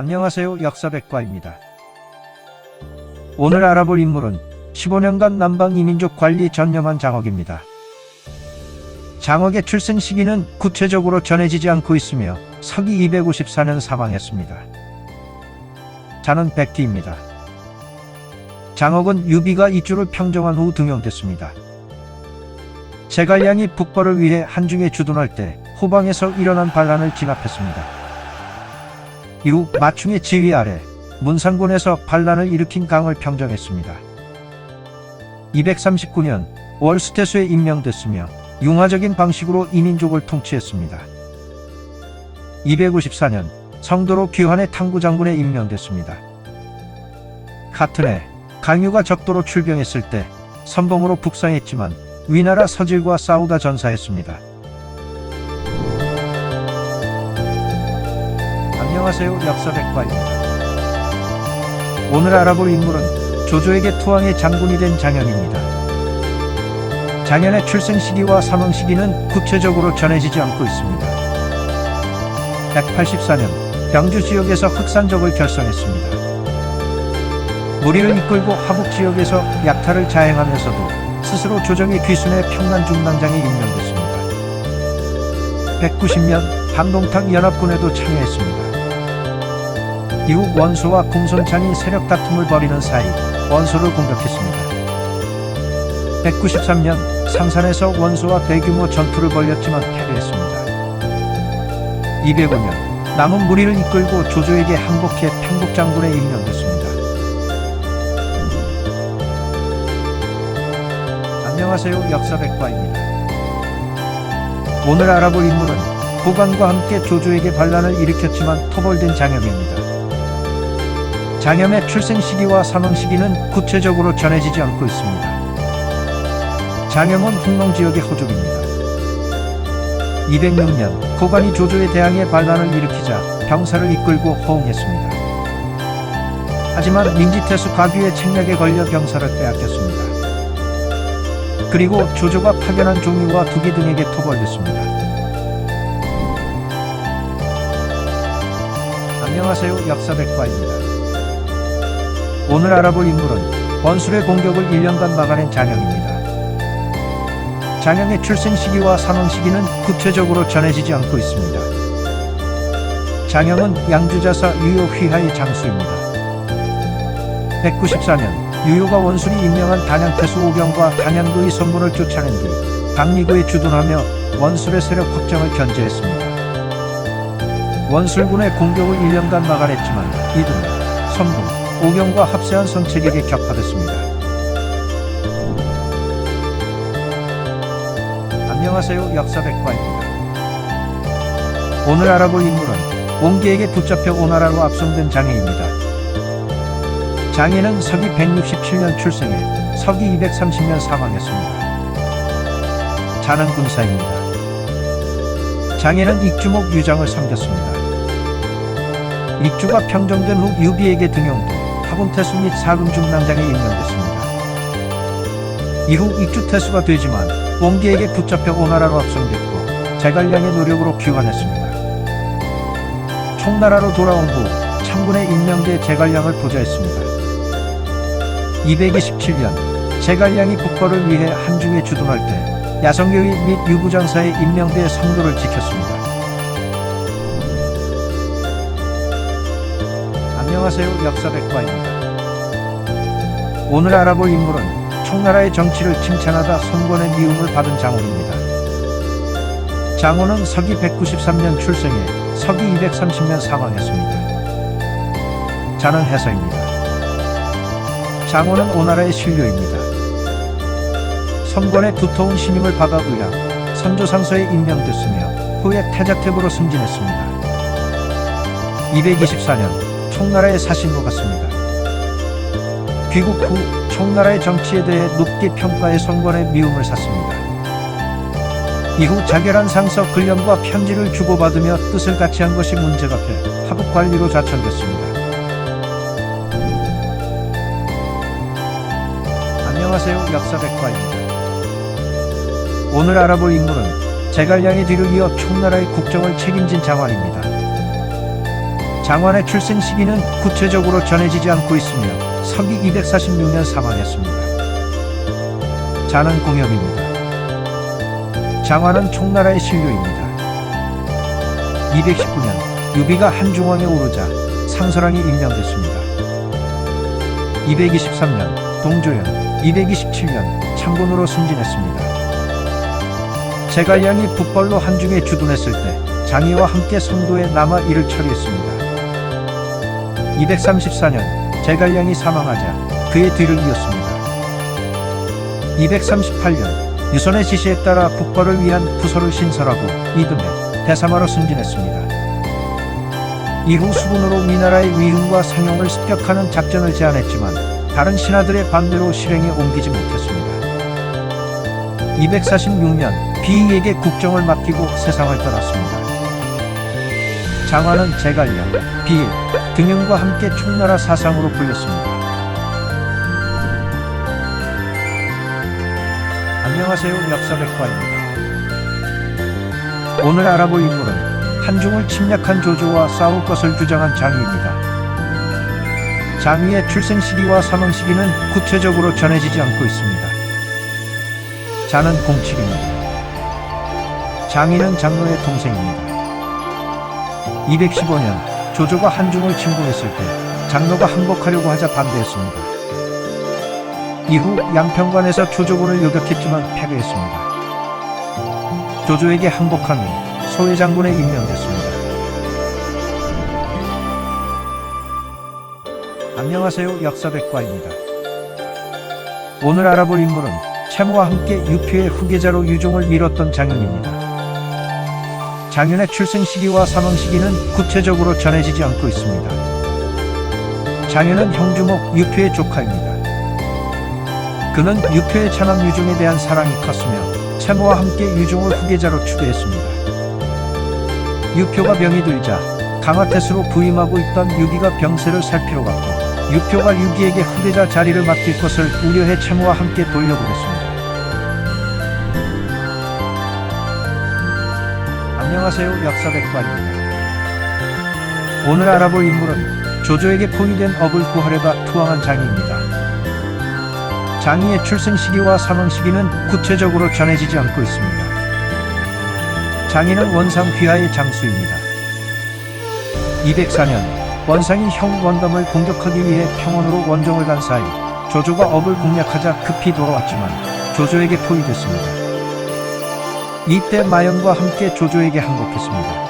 안녕하세요. 역사백과입니다. 오늘 알아볼 인물은 15년간 남방 이민족 관리 전념한 장옥입니다. 장옥의 출생 시기는 구체적으로 전해지지 않고 있으며 서기 254년 사망했습니다. 자는 백기입니다. 장옥은 유비가 이주를 평정한 후 등용됐습니다. 제갈량이 북벌을 위해 한중에 주둔할 때 호방에서 일어난 반란을 진압했습니다. 이후 마충의 지휘 아래 문상군에서 반란을 일으킨 강을 평정했습니다. 239년 월수태수에 임명됐으며 융화적인 방식으로 이민족을 통치했습니다. 254년 성도로 귀환의 탕구 장군에 임명됐습니다. 같은 해 강유가 적도로 출병했을 때 선봉으로 북상했지만 위나라 서질과 싸우다 전사했습니다. 안녕하세요 역사백과입니다. 오늘 알아볼 인물은 조조에게 투항의 장군이 된 장현입니다. 장현의 출생 시기와 사망 시기는 구체적으로 전해지지 않고 있습니다. 184년 병주 지역에서 흑산족을 결성했습니다. 무리를 이끌고 하북 지역에서 약탈을 자행하면서도 스스로 조정의 귀순의 평난 중당장에 임명됐습니다. 190년 반동탁 연합군에도 참여했습니다. 이후 원소와 궁손창이 세력 다툼을 벌이는 사이 원소를 공격했습니다. 193년 상산에서 원소와 대규모 전투를 벌였지만 패배했습니다. 205년 남은 무리를 이끌고 조조에게 항복해 평국 장군에 임명됐습니다. 안녕하세요 역사백과입니다. 오늘 알아볼 인물은 고관과 함께 조조에게 반란을 일으켰지만 토벌된 장염입니다. 장염의 출생 시기와 사망 시기는 구체적으로 전해지지 않고 있습니다. 장염은 홍농 지역의 호족입니다. 206년 고관이 조조에 대항해 반란을 일으키자 병사를 이끌고 호응했습니다. 하지만 민지태수 가규의 책략에 걸려 병사를 빼앗겼습니다. 그리고 조조가 파견한 종류와 두기 등에게 토벌됐습니다. 안녕하세요 역사백과입니다. 오늘 알아볼 인물은 원술의 공격을 1년간 막아낸 장영입니다. 장영의 출생 시기와 사망 시기는 구체적으로 전해지지 않고 있습니다. 장영은 양주자사 유효 휘하의 장수입니다. 194년 유효가 원술이 임명한 단양 태수 오경과 단양도의 선문을 쫓아낸 뒤 강리구에 주둔하며 원술의 세력 확장을 견제했습니다. 원술군의 공격을 1년간 막아냈지만 이들은 선문, 오경과 합세한 선책에게 격파됐습니다. 안녕하세요 역사백과입니다. 오늘 알아볼 인물은 옹기에게 붙잡혀 오나라로 압송된 장애입니다. 장애는 서기 167년 출생해 서기 230년 사망했습니다. 자는 군사입니다. 장애는 익주목 유장을 섬겼습니다. 익주가 평정된 후 유비에게 등용돼 하군태수 및 사금중남장에 임명됐습니다. 이후 익주태수가 되지만 옹기에게 붙잡혀 오나라로 압송됐고 제갈량의 노력으로 귀환했습니다. 총나라로 돌아온 후 참군에 임명돼 제갈량을 보좌했습니다. 227년 제갈량이 북벌을 위해 한중에 주둔할 때 야성교위 및 유부장사에 임명돼 성도를 지켰습니다. 안녕하세요 역사백과입니다. 오늘 알아볼 인물은 총나라의 정치를 칭찬하다 손권의 미움을 받은 장훈입니다. 장훈은 서기 193년 출생해 서기 230년 사망했습니다. 자는 해서입니다. 장훈은 오나라의 신료입니다. 선권의 두터운 신임을 받아 의학, 선조상서에 임명됐으며 후에 태자택으로 승진했습니다. 224년 총나라의 사신과 같습니다. 귀국 후 총나라의 정치에 대해 높게 평가해 선권의 미움을 샀습니다. 이후 자결한 상서 근령과 편지를 주고받으며 뜻을 같이 한 것이 문제가 돼 하북 관리로 좌천됐습니다. 안녕하세요 역사백과입니다. 오늘 알아볼 인물은 제갈량의 뒤를 이어 총나라의 국정을 책임진 장환입니다. 장관의 출생 시기는 구체적으로 전해지지 않고 있으며 서기 246년 사망했습니다. 자는 공염입니다. 장관은 총나라의 신료입니다. 219년 유비가 한중왕에 오르자 상설왕이 임명됐습니다. 223년 동조연, 227년 창곤으로 승진했습니다. 제갈량이 북벌로 한중에 주둔했을 때 장의와 함께 선도에 남아 일을 처리했습니다. 234년 제갈량이 사망하자 그의 뒤를 이었습니다. 238년 유선의 지시에 따라 북벌을 위한 부서를 신설하고 이듬해 대사마로 승진했습니다. 이후 수군으로 위나라의 위흥과 상용을 습격하는 작전을 제안했지만 다른 신하들의 반대로 실행에 옮기지 못했습니다. 246년 비이에게 국정을 맡기고 세상을 떠났습니다. 장화는 제갈량, 비일, 등용과 함께 총나라 사상으로 불렸습니다. 안녕하세요 역사백과입니다. 오늘 알아볼 인물은 한중을 침략한 조조와 싸울 것을 주장한 장위입니다. 장위의 출생 시기와 사망 시기는 구체적으로 전해지지 않고 있습니다. 자는 공칙입니다. 장위는 장로의 동생입니다. 215년 조조가 한중을 침공했을 때 장로가 항복하려고 하자 반대했습니다. 이후 양평관에서 조조군을 요격했지만 패배했습니다. 조조에게 항복한 후 소회 장군에 임명됐습니다. 안녕하세요 역사백과입니다. 오늘 알아볼 인물은 채무와 함께 유표의 후계자로 유종을 밀었던 장윤입니다. 장윤의 출생 시기와 사망 시기는 구체적으로 전해지지 않고 있습니다. 장윤은 형주목 유표의 조카입니다. 그는 유표의 천황 유종에 대한 사랑이 컸으며 채무와 함께 유종을 후계자로 추대했습니다. 유표가 병이 들자 강화태수로 부임하고 있던 유기가 병세를 살피러 갔고 유표가 유기에게 후계자 자리를 맡길 것을 우려해 채무와 함께 돌려보냈습니다. 안녕하세요 역사백과입니다. 오늘 알아볼 인물은 조조에게 포위된 업을 구하려다 투항한 장이입니다. 장이의 출생 시기와 사망 시기는 구체적으로 전해지지 않고 있습니다. 장이는 원상 휘하의 장수입니다. 204년 원상이 형 원담을 공격하기 위해 평원으로 원정을 간 사이 조조가 업을 공략하자 급히 돌아왔지만 조조에게 포위됐습니다. 이때 마영과 함께 조조에게 항복했습니다.